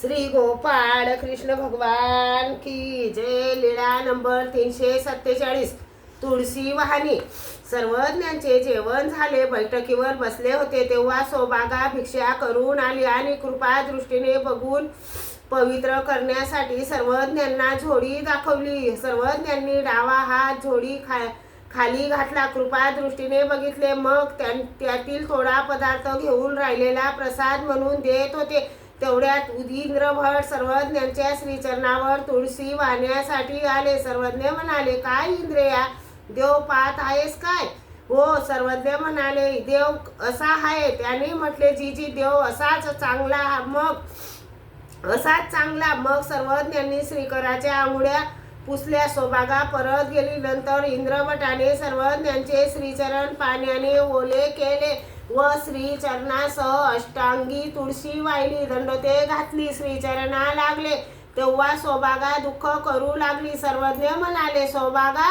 श्री गोपाळ कृष्ण भगवान की जय लीळा नंबर तीनशे सत्तेचाळीस. तुळशी वाहनी. सर्वज्ञांचे जेवण झाले. बैठकीवर बसले होते तेव्हा सोबागा भिक्षा करून आली आणि कृपा दृष्टीने बघून पवित्र करण्यासाठी सर्वज्ञांना झोडी दाखवली. सर्वज्ञांनी डावा हात झोडी खा खाली घातला. कृपा दृष्टीने बघितले. मग त्यां- त्यातील थोडा पदार्थ घेऊन राहिलेला प्रसाद म्हणून देत होते. तेवढ्यात उदींद्र भट सर्वज्ञांच्या श्रीचरणावर तुळशी वाहण्यासाठी आले. सर्वज्ञ म्हणाले काय इंद्रिया? देव पाहत आहेस काय? हो सर्वज्ञ म्हणाले देव असा आहे. त्याने म्हटले जी जी देव असाच चांगला मग असाच चांगला मग सर्वज्ञांनी श्रीकराच्या आंगुड्या पुसल्या. सोबागा परत गेली. नंतर इंद्रभटाने सर्वज्ञांचे श्रीचरण पाण्याने ओले केले. व श्रीचरणासह अष्टांगी तुळशी वाहिली दंडोते घातली श्रीचरणा लागले. तेव्हा सोबागा दुःख करू लागली. सर्वज्ञ म्हणाले सोबागा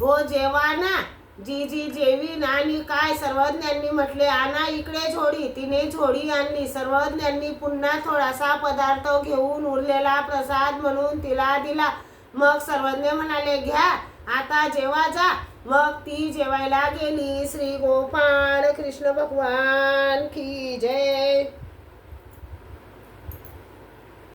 हो जेवा ना जी जी जेवी नानी काय? सर्वज्ञांनी म्हटले आणा इकडे झोडी. तिने झोडी आणली. सर्वज्ञांनी पुन्हा थोडासा पदार्थ घेऊन उरलेला प्रसाद म्हणून तिला दिला. मग सर्वज्ञ म्हणाले घ्या. आता जेवा जा मग ती जेवायला गेली. श्री गोपाळ कृष्ण भगवान की जय.